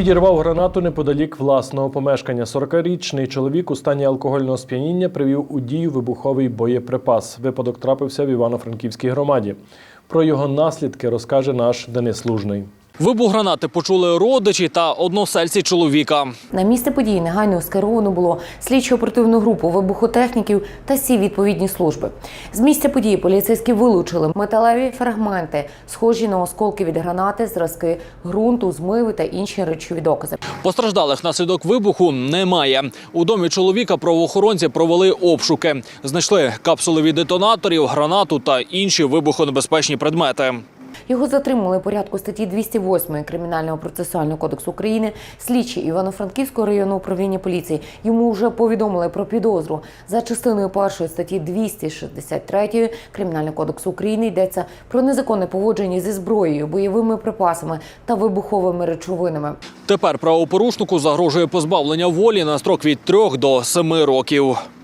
Підірвав гранату неподалік власного помешкання. 40-річний чоловік у стані алкогольного сп'яніння привів у дію вибуховий боєприпас. Випадок трапився в Івано-Франківській громаді. Про його наслідки розкаже наш Денис Лужний. Вибух гранати почули родичі та односельці чоловіка. На місце події негайно скеровано було слідчо оперативну групу вибухотехніків та всі відповідні служби. З місця події поліцейські вилучили металеві фрагменти, схожі на осколки від гранати, зразки ґрунту, змиви та інші речові докази. Постраждалих внаслідок вибуху немає. У домі чоловіка правоохоронці провели обшуки. Знайшли капсули від детонаторів, гранату та інші вибухонебезпечні предмети. Його затримали порядку статті 208 Кримінального процесуального кодексу України. Слідчі Івано-Франківського районного управління поліції йому вже повідомили про підозру за частиною першої статті 263 Кримінального кодексу України йдеться про незаконне поводження зі зброєю, бойовими припасами та вибуховими речовинами. Тепер правопорушнику загрожує позбавлення волі на строк від 3 до 7 років.